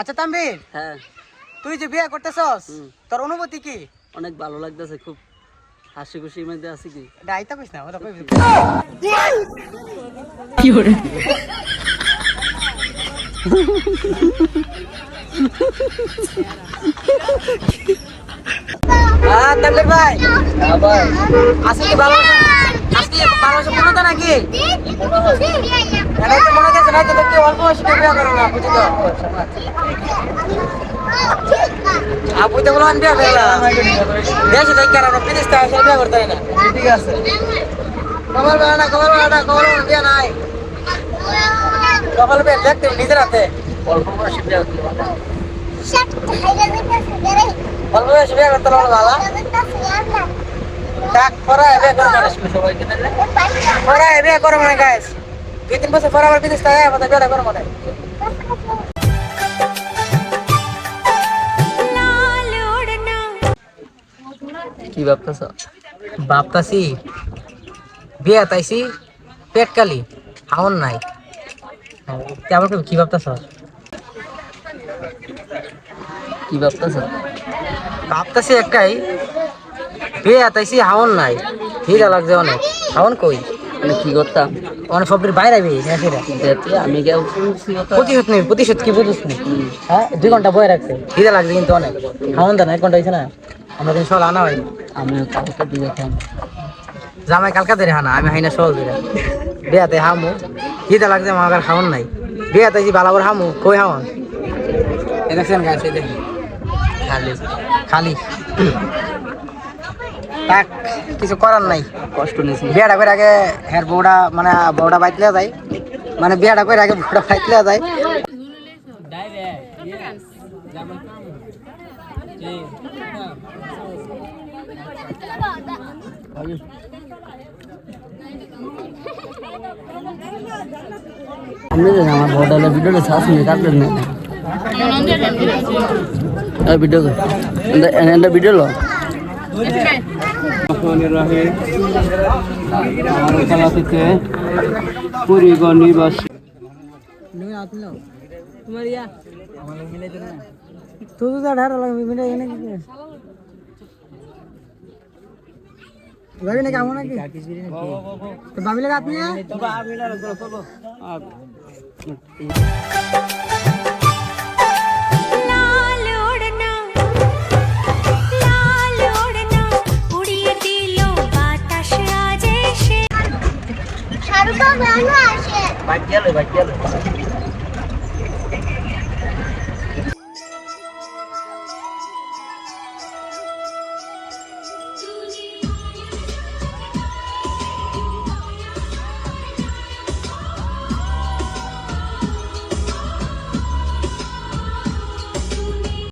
আচ্ছা তাম্বির হ্যাঁ। তুই যে বিয়ে করতেছস তোর অনুভূতি কি? অনেক ভালো লাগতেছে খুব হাসি খুশির মধ্যে আছি কি? ডাইতা কইস না ওরা কইবি আহ, তাম্বির ভাই। আবার আজকে কি ভালোবাসা আজকে নাকি? এটাই তো মনে হচ্ছে না তো কি অল্প বয়সে বিয়ে করে না বুঝি তো? আপু তো বললাম বিয়ে করে না দেশে বিদেশ থেকে বিয়ে করতে না। ঠিক আছে। কপাল বেড়া না কপাল বেড়া না কপাল বিয়ে নাই। কপাল বেড়া দেখতে নিজের হাতে। অল্প বয়সে বিয়ে করতে অল্প বয়সে বিয়ে করতে পারলে ভালো ডাক করে মানে সবাইকে। মিলে পরে বিয়ে মানে গাইস দুই তিন বছর পরে আবার বিদেশ থেকে আবার বিয়ে করে মানে কি ভাবতেছ? বাপতাছি বিয়ে তাইছি পেট কালি হাওন নাই। আবার কি ভাবতাছ? কি ভাবতেছ? ভাবতাছি একটাই বিয়ে তাইছি হাওন নাই। হিরা লাগছে অনেক। হাওন কই? মানে কি করতাম? অনেক সবের বাইরে সেটা আমি প্রতিশোধ নেই প্রতিশোধ কি বুঝিস নি? হ্যাঁ দুই ঘণ্টা বয়ে রাখছে। খিদে লাগছে কিন্তু অনেক। হাওন দা না এক ঘণ্টা হয়েছে না? আমরা কিন্তু সকাল আনা হয়নি। আমি কালকে দিয়ে জামাই কালকা ধরে হানা আমি হাইনা সহজ ধরে বিয়াতে হামু। খিদে লাগছে আমার খাওয়ান নাই। বিয়াতে যে বালা হামু। কই হাওয়ান এ দেখছেন গাছ দেখি খালি। খালি। তাক কিছু করার নাই। কষ্ট নিয়েছি। বিয়াটা করে আগে হের বউটা মানে বউটা বাইতলে যায়। মানে বিয়াটা করে আগে বউটা বাইতলে যায়। আমার বড় ভিডিওটা নিয়ে কাটলেন না। ভিডিও লো। থেকে পরিগণ নিবাসী তোমার ইয়া। তুই তো ঢাড়া লাগবে মিলে এনে কি ভাবি নাকি আমো নাকি? তো ভাবি লাগে আপনি বাচ্চা লই বাচ্চা লই